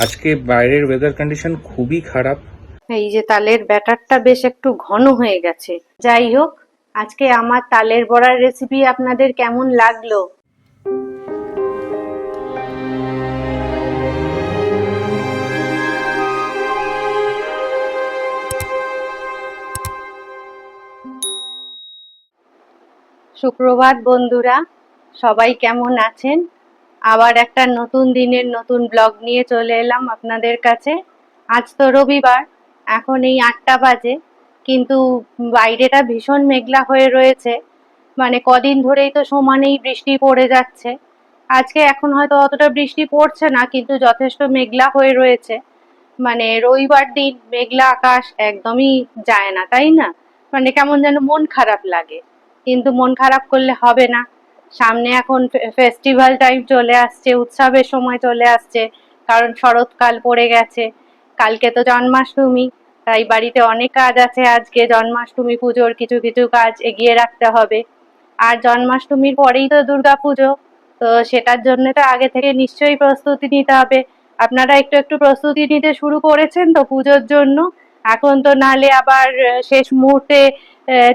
আজকে বাইরের weather condition খুবই খারাপ। এই যে তালের ব্যাটারটা বেশ একটু ঘন হয়ে গেছে। যাই হোক, আজকে আমার তালের বড়ার রেসিপি আপনাদের কেমন লাগল? সুপ্রভাত বন্ধুরা, সবাই কেমন আছেন? আবার একটা নতুন দিনের নতুন ব্লগ নিয়ে চলে এলাম আপনাদের কাছে। আজ তো রবিবার, এখন এই আটটা বাজে, কিন্তু বাইরেটা ভীষণ মেঘলা হয়ে রয়েছে। মানে কদিন ধরেই তো সমানেই বৃষ্টি পড়ে যাচ্ছে। আজকে এখন হয়তো অতটা বৃষ্টি পড়ছে না, কিন্তু যথেষ্ট মেঘলা হয়ে রয়েছে। মানে রবিবার দিন মেঘলা আকাশ একদমই যায় না, তাই না? মানে কেমন যেন মন খারাপ লাগে। কিন্তু মন খারাপ করলে হবে না। সামনে এখন ফেস্টিভ্যাল টাইম চলে আসছে, উৎসবের সময় চলে আসছে, কারণ শরৎকাল পড়ে গেছে। কালকে তো জন্মাষ্টমী, তাই বাড়িতে অনেক কাজ আছে আজকে। জন্মাষ্টমী পুজোর কিছু কিছু কাজ এগিয়ে রাখতে হবে। আর জন্মাষ্টমীর পরেই তো দুর্গা পুজো, তো সেটার জন্য তো আগে থেকে নিশ্চয়ই প্রস্তুতি নিতে হবে। আপনারা একটু একটু প্রস্তুতি নিতে শুরু করেছেন তো পুজোর জন্য? এখন তো নালে আবার শেষ মুহূর্তে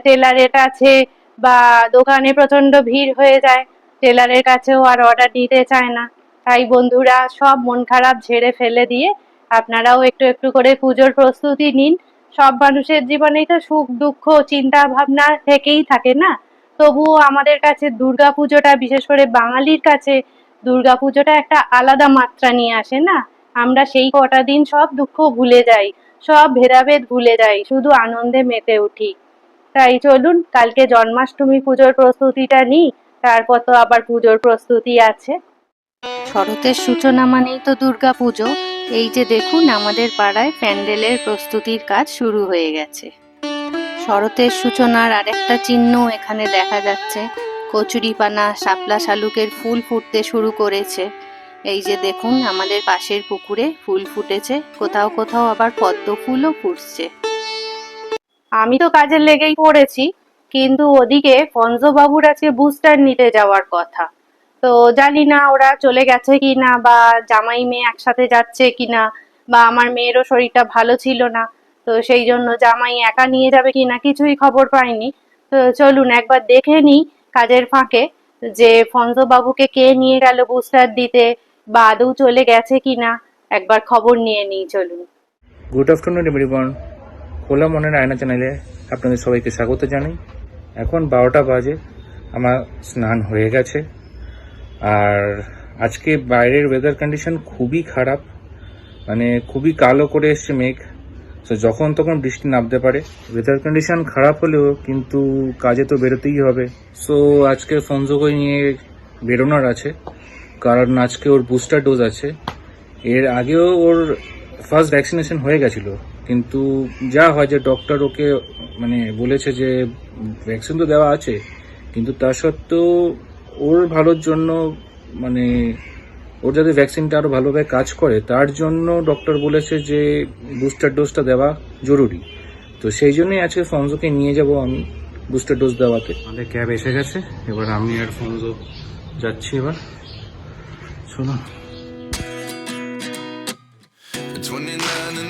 টেলারের কাছে বা দোকানে প্রচণ্ড ভিড় হয়ে যায়, টেলারের কাছেও আর অর্ডার নিতে চায় না। তাই বন্ধুরা সব মন খারাপ ঝেড়ে ফেলে দিয়ে আপনারাও একটু একটু করে পুজোর প্রস্তুতি নিন। সব মানুষের জীবনেই তো সুখ, দুঃখ, চিন্তা ভাবনা থেকেই থাকে না। তবুও আমাদের কাছে দুর্গা পুজোটা, বিশেষ করে বাঙালির কাছে দুর্গা পুজোটা একটা আলাদা মাত্রা নিয়ে আসে না? আমরা সেই কটা দিন সব দুঃখ ভুলে যাই, সব ভেদাভেদ ভুলে যাই, শুধু আনন্দে মেতে উঠি। তাই চলুন, কালকে জন্মাষ্টমী পুজোর প্রস্তুতিটা নিই, তারপর তো আবার পুজোর প্রস্তুতি আছে। শরতের সূচনা মানেই তো দুর্গা পুজো। এই যে দেখুন, আমাদের পাড়ায় প্যান্ডেলের প্রস্তুতির কাজ শুরু হয়ে গেছে। শরতের সূচনার আরেকটা চিহ্ন এখানে দেখা যাচ্ছে। কচুরিপানা শাপলা শালুকের ফুল ফুটতে শুরু করেছে। এই যে দেখুন, আমাদের পাশের পুকুরে ফুল ফুটেছে। কোথাও কোথাও আবার পদ্ম ফুলও ফুটছে। আমি তো কাজে লেগেই পড়েছি, কিন্তু ওদিকে বাবুর আজকে বুস্টার নিতে যাওয়ার কথা। তো জানি না ওরা চলে গেছে কিনা বা জামাই মেয়ে একসাথে যাচ্ছে কিনা বা আমার মেয়েরও শরীরটা ভালো ছিল না, তো সেই জন্য জামাই একা নিয়ে যাবে কিনা কিছুই খবর পাইনি। তো চলুন একবার দেখে নিই কাজের ফাঁকে যে বাবুকে কে নিয়ে গেল বুস্টার দিতে বা আদৌ চলে গেছে কিনা, একবার খবর নিয়ে নিই, চলুন। গুড আফটারনুন এভরিওয়ান খোলা মনের আয়না চ্যানেলে আপনাদের সবাইকে স্বাগত জানাই। এখন বারোটা বাজে, আমার স্নান হয়ে গেছে। আর আজকে বাইরের ওয়েদার কন্ডিশন খুবই খারাপ মানে খুবই কালো করে এসছে মেঘ। তো যখন তখন বৃষ্টি নামতে পারে। ওয়েদার কন্ডিশন খারাপ হলেও কিন্তু কাজে তো বেরোতেই হবে। সো আজকে ফোনজোগই নিয়ে বেরোনোর আছে। কারণ আজকে ওর বুস্টার ডোজ আছে। এর আগেও ওর ফার্স্ট ভ্যাকসিনেশন হয়ে গেছিল। কিন্তু যা হয় যে ডক্টর ওকে মানে বলেছে যে ভ্যাকসিন তো দেওয়া আছে, কিন্তু তা সত্ত্বেও ওর ভালোর জন্য মানে ওর যাতে ভ্যাকসিনটা আরও ভালোভাবে কাজ করে, তার জন্য ডক্টর বলেছে যে বুস্টার ডোজটা দেওয়া জরুরি। তো সেই জন্যই আজকে ফনজোকে নিয়ে যাব আমি বুস্টার ডোজ দেওয়াতে। আমাদের ক্যাব এসে গেছে, এবার আমি আর ফনজো যাচ্ছি এবার। শোনো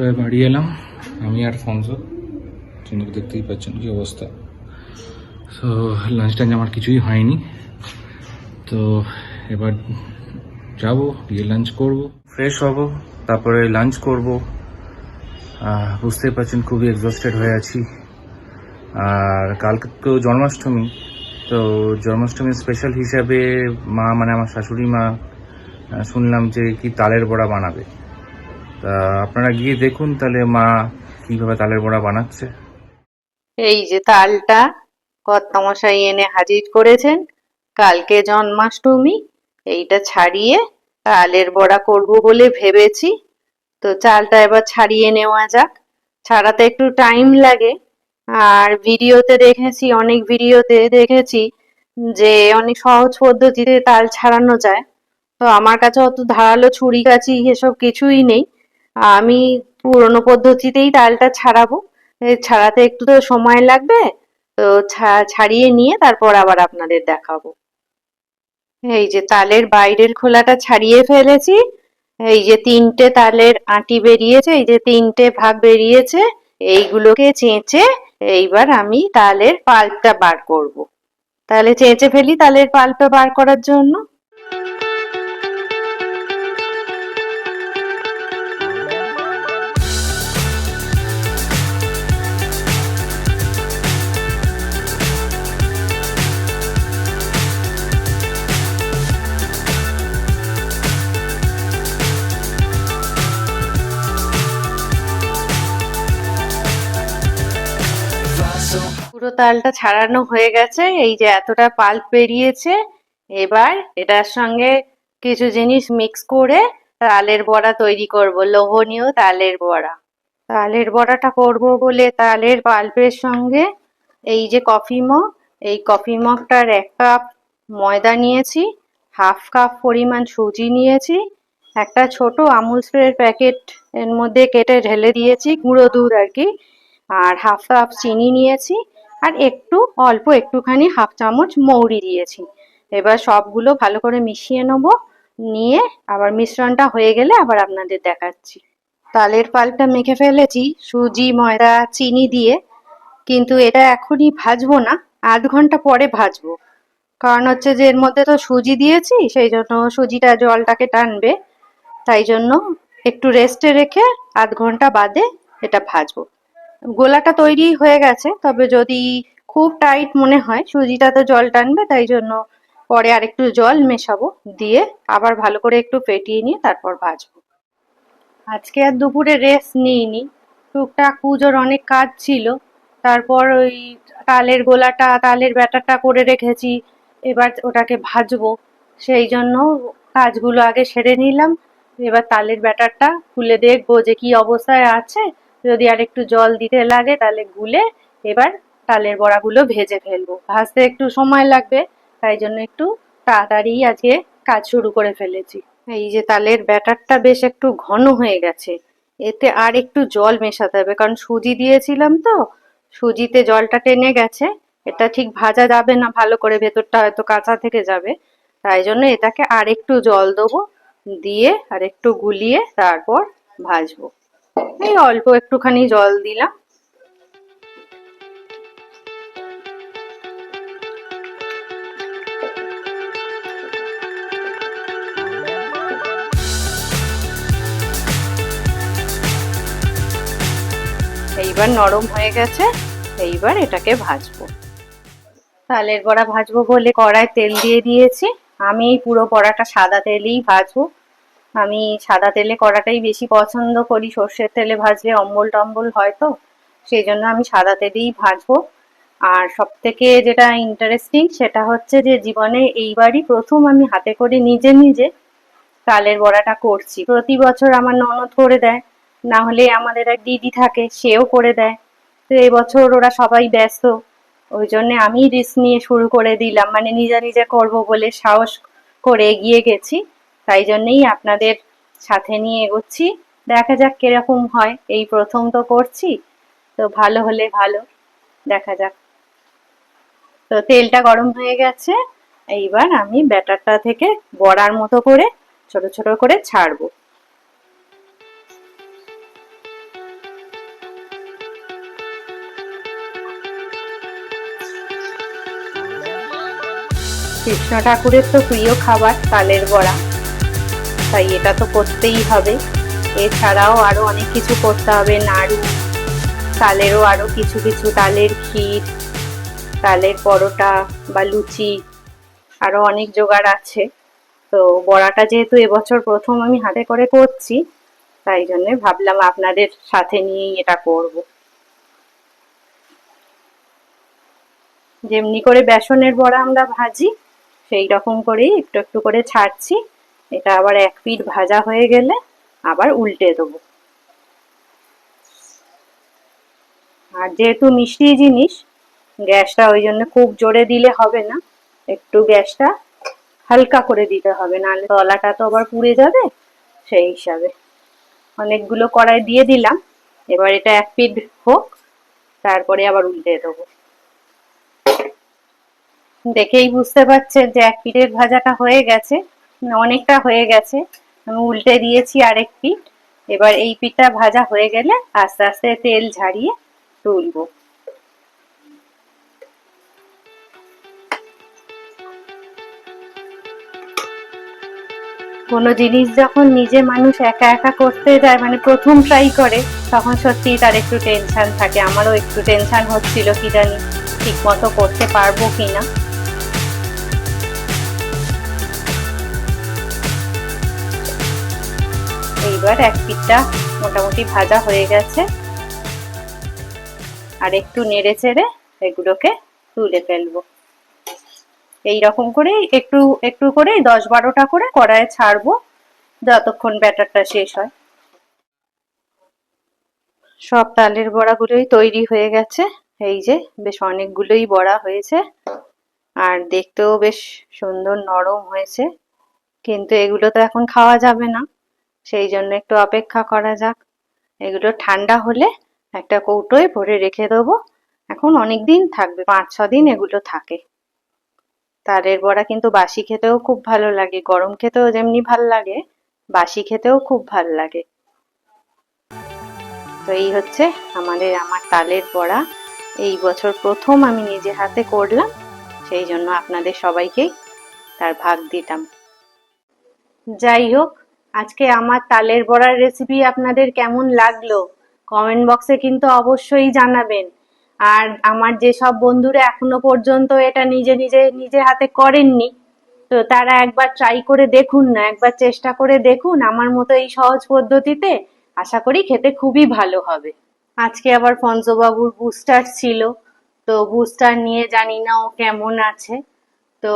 সময় বাড়ি এলাম। আমি আর ফনসো চিনুকে দেখতেই পাচ্ছেন কি অবস্থা। তো লাঞ্চ টাঞ্চ আমার কিছুই হয়নি। তো এবার যাব, গিয়ে লাঞ্চ করব। ফ্রেশ হব, তারপরে লাঞ্চ করব। বুঝতেই পারছেন খুবই এক্সস্টেড হয়ে আছি। আর কালকে তো জন্মাষ্টমী, তো জন্মাষ্টমীর স্পেশাল হিসাবে মা মানে আমার শাশুড়ি মা শুনলাম যে কি তালের বড়া বানাবে। তা আপনারা গিয়ে দেখুন তাহলে মা কীভাবে তালের বড়া বানাচ্ছে। এই যে তালটা কর্তামশাই এনে হাজির করেছেন, কালকে জন্মাষ্টমী, এইটা ছাড়িয়ে তালের বড়া করব বলে ভেবেছি। তো চালটা এবার ছাড়িয়ে নেওয়া যাক। ছাড়াতে একটু টাইম লাগে। আর ভিডিওতে দেখেছি, অনেক ভিডিওতে দেখেছি যে অনেক সহজ পদ্ধতিতে তাল ছাড়ানো যায়। তো আমার কাছে অত ধারালো ছুরি কাছি এসব কিছুই নেই। আমি পুরোনো পদ্ধতিতেই তালটা ছাড়াবো। ছাড়াতে একটু তো সময় লাগবে। তো ছাড়িয়ে নিয়ে তারপর আবার আপনাদের দেখাবো। এই যে তালের বাইরের খোলাটা ছাড়িয়ে ফেলেছি। এই যে তিনটে তালের আঁটি বেরিয়েছে, এই যে তিনটে ভাগ বেরিয়েছে, এইগুলোকে চেঁচে এইবার আমি তালের পাল্পটা বার করব। তাহলে চেঁচে ফেলি তালের পাল্পটা বার করার জন্য। তালটা ছাড়ানো হয়ে গেছে, এই যে এতটা পাল্প বেরিয়েছে, এবার এটার সঙ্গে কিছু জিনিস মিক্স করে তালের বড়া তৈরি করব, লোভনীয় তালের বড়া। তালের বড়াটা করব বলে তালের পাল্পের সঙ্গে এই যে কফি মগ এই কফি মগটার এক কাপ ময়দা নিয়েছি হাফ কাপ পরিমাণ সুজি নিয়েছি, একটা ছোট আমুল স্প্রের প্যাকেট এর মধ্যে কেটে ঢেলে দিয়েছি, গুঁড়ো দুধ আর কি, আর হাফ কাপ চিনি নিয়েছি আর একটু অল্প একটুখানি হাফ চামচ মৌরি দিয়েছি। এবার সবগুলো ভালো করে মিশিয়ে নেব। নিয়ে আবার মিশ্রণটা হয়ে গেলে আবার আপনাদের দেখাচ্ছি। তালের পাল্পটা মেখে ফেলেছি, সুজি, ময়দা, চিনি দিয়ে। কিন্তু এটা এখনই ভাজবো না, আধ ঘণ্টা পরে ভাজবো। কারণ হচ্ছে যে এর মধ্যে তো সুজি দিয়েছি, সেই জন্য সুজিটা জলটাকে টানবে। তাই জন্য একটু রেস্টে রেখে আধ ঘণ্টা বাদে এটা ভাজবো। গোলাটা তৈরি হয়ে গেছে, তবে যদি খুব টাইট মনে হয় সুজিটা তো জল টানবে, তাই জন্য পরে আর একটু জল মেশাবো, দিয়ে আবার ভালো করে একটু ফেটিয়ে নিয়ে তারপর ভাজবো। আজকে আর দুপুরে রেস্ট নিইনি, টুকটাক পুজোর অনেক কাজ ছিল, তারপর ওই তালের গোলাটা, তালের ব্যাটারটা করে রেখেছি, এবার ওটাকে ভাজবো, সেই জন্য কাজগুলো আগে সেরে নিলাম, এবার তালের ব্যাটারটা খুলে দেখব যে কি অবস্থায় আছে যদি আর একটু জল দিতে লাগে তাহলে গুলে এবার তালের বড়াগুলো ভেজে ফেলব। ভাজতে একটু সময় লাগবে, তাই জন্য একটু তাড়াতাড়ি আজকে কাজ শুরু করে ফেলেছি। এই যে তালের ব্যাটারটা বেশ একটু ঘন হয়ে গেছে, এতে আর একটু জল মেশাতে হবে, কারণ সুজি দিয়েছিলাম তো, সুজিতে জলটা টেনে গেছে, এটা ঠিক ভাজা যাবে না, ভালো করে ভেতরটা হয়তো কাঁচা থেকে যাবে, তাই জন্য এটাকে আর একটু জল দেবো, দিয়ে আর একটু গুলিয়ে তারপর ভাজবো। এই অল্প একটুখানি জল দিলাম। এইবার নরম হয়ে গেছে, এইবার এটাকে ভাজবো। তালের বড়া ভাজবো বলে কড়ায় তেল দিয়ে দিয়েছি। আমি পুরো বড়াটা সাদা তেলেই ভাজবো। আমি সাদা তেলে করাটাই বেশি পছন্দ করি। সর্ষের তেলে ভাজলে অম্বল টম্বল হয় তো, সেই জন্য আমি সাদা তেলেই ভাজবো। আর সব থেকে যেটা ইন্টারেস্টিং সেটা হচ্ছে যে জীবনে এইবারই প্রথম আমি হাতে করে নিজে নিজে তালের বড়াটা করছি। প্রতি বছর আমার ননদ করে দেয়, না হলে আমাদের এক দিদি থাকে, সেও করে দেয়। তো এবছর ওরা সবাই ব্যস্ত, ওই জন্য আমি রিস্ক নিয়ে শুরু করে দিলাম। মানে নিজে নিজে করব বলে সাহস করে এগিয়ে গেছি। তাই জন্যেই আপনাদের সাথে নিয়ে এগোচ্ছি। দেখা যাক কীরকম হয়। এই প্রথম তো করছি, তো ভালো হলে ভালো। দেখা যাক। তো তেলটা গরম হয়ে গেছে, এইবার আমি ব্যাটারটা থেকে বড়ার মতো করে, ছোট ছোট করে ছাড়বো। কৃষ্ণ ঠাকুরের তো প্রিয় খাবার, তালের বড়া। তাই এটা তো করতেই হবে। এছাড়াও আরও অনেক কিছু করতে হবে, নাড়ু, তালেরও আরও কিছু কিছু তালের ক্ষীর, তালের পরোটা বা লুচি আরও অনেক জোগাড় আছে। তো বড়াটা যেহেতু এবছর প্রথম আমি হাতে করে করছি, তাই জন্য ভাবলাম আপনাদের সাথে নিয়েই এটা করব। যেমনি করে বেসনের বড়া আমরা ভাজি, সেই রকম করেই একটু একটু করে ছাড়ছি। এটা আবার এক পিঠ ভাজা হয়ে গেলে আবার উল্টে দেবো। আর যেহেতু মিষ্টি জিনিস, গ্যাসটা ওই জন্য খুব জোরে দিলে হবে না, একটু গ্যাসটা হালকা করে দিতে হবে, নাহলে তলাটা তো আবার পুড়ে যাবে সেই হিসাবে। অনেকগুলো কড়াই দিয়ে দিলাম, এবার এটা এক পিঠ হোক, তারপরে আবার উল্টে দেবো। দেখেই বুঝতে পারছেন যে এক পিঠের ভাজাটা হয়ে গেছে। অনেকটা হয়ে গেছে। আমি উল্টে দিয়েছি আরেক পিঠ। এবার এই পিঠটা ভাজা হয়ে গেলে আস্তে আস্তে তেল ঝাড়িয়ে তুলবো। কোনো জিনিস যখন নিজে মানুষ একা একা করতে যায় মানে প্রথম ট্রাই করে, তখন সত্যিই তার একটু টেনশন থাকে। আমারও একটু টেনশন হচ্ছিল, কি জানি ঠিক মতো করতে পারব কিনা। এইবার এক পিঠটা মোটামুটি ভাজা হয়ে গেছে। আর একটু নেড়ে চেড়ে এগুলোকে তুলে ফেলব। এই রকম করে একটু একটু করে দশ বারোটা করে কড়াইয়ে ছাড়বো, যতক্ষণ ব্যাটারটা শেষ হয়। সব তালের বড়াগুলোই তৈরি হয়ে গেছে। এই যে বেশ অনেকগুলোই বড়া হয়েছে। আর দেখতেও বেশ সুন্দর নরম হয়েছে। কিন্তু এগুলো তো এখন খাওয়া যাবে না। সেই জন্য একটু অপেক্ষা করা যাক। এগুলো ঠান্ডা হলে একটা কৌটোয় ভরে রেখে দেবো। এখন অনেক দিন থাকবে, পাঁচ, ছ দিন এগুলো থাকে। তালের বড়া কিন্তু বাসি খেতেও খুব ভালো লাগে, গরম খেতেও যেমনি ভালো লাগে, বাসি খেতেও খুব ভালো লাগে। তো এই হচ্ছে আমাদের, আমার তালের বড়া। এই বছর প্রথম আমি নিজে হাতে করলাম, সেই জন্য আপনাদের সবাইকেই তার ভাগ দিতাম। যাই হোক আজকে আমার তালের বড়ার রেসিপি আপনাদের কেমন লাগল? কমেন্ট বক্সে কিন্তু অবশ্যই জানাবেন। আর আমার যেসব বন্ধুরা এখনও পর্যন্ত এটা নিজে নিজে নিজে হাতে করেননি, তো তারা একবার ট্রাই করে দেখুন না, একবার চেষ্টা করে দেখুন আমার মতো এই সহজ পদ্ধতিতে। আশা করি খেতে খুবই ভালো হবে। আজকে আবার পঞ্চবাবুর বুস্টার ছিল, তো বুস্টার নিয়ে জানি না ও কেমন আছে। তো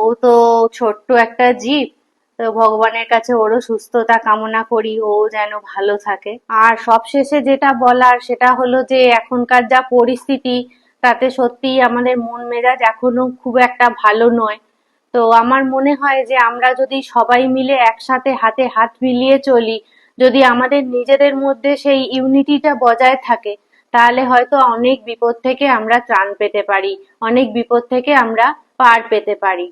ও তো ছোট্ট একটা জীব তো ভগবানের কাছে ওরও সুস্থতা কামনা করি, ও যেন ভালো থাকে। আর সবশেষে যেটা বলার, সেটা হলো যে এখনকার যা পরিস্থিতি, তাতে সত্যিই আমাদের মন মেজাজ এখনও খুব একটা ভালো নয়। তো আমার মনে হয় যে আমরা যদি সবাই মিলে একসাথে হাতে হাত মিলিয়ে চলি, যদি আমাদের নিজেদের মধ্যে সেই ইউনিটিটা বজায় থাকে, তাহলে হয়তো অনেক বিপদ থেকে আমরা ত্রাণ পেতে পারি, অনেক বিপদ থেকে আমরা পার পেতে পারি।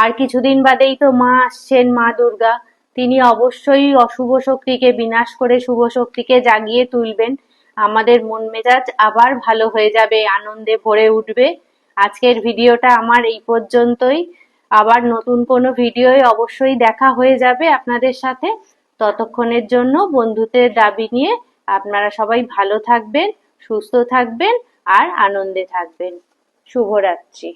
আর কিছুদিন বাদেই তো মা আসছেন, মা দুর্গা। তিনি অবশ্যই অশুভ শক্তিকে বিনাশ করে শুভ শক্তিকে জাগিয়ে তুলবেন। আমাদের মন মেজাজ আবার ভালো হয়ে যাবে, আনন্দে ভরে উঠবে। আজকের ভিডিওটা আমার এই পর্যন্তই। আবার নতুন কোনো ভিডিওয় অবশ্যই দেখা হয়ে যাবে আপনাদের সাথে। ততক্ষণের জন্য বন্ধুত্বের দাবি নিয়ে আপনারা সবাই ভালো থাকবেন, সুস্থ থাকবেন আর আনন্দে থাকবেন। শুভরাত্রি।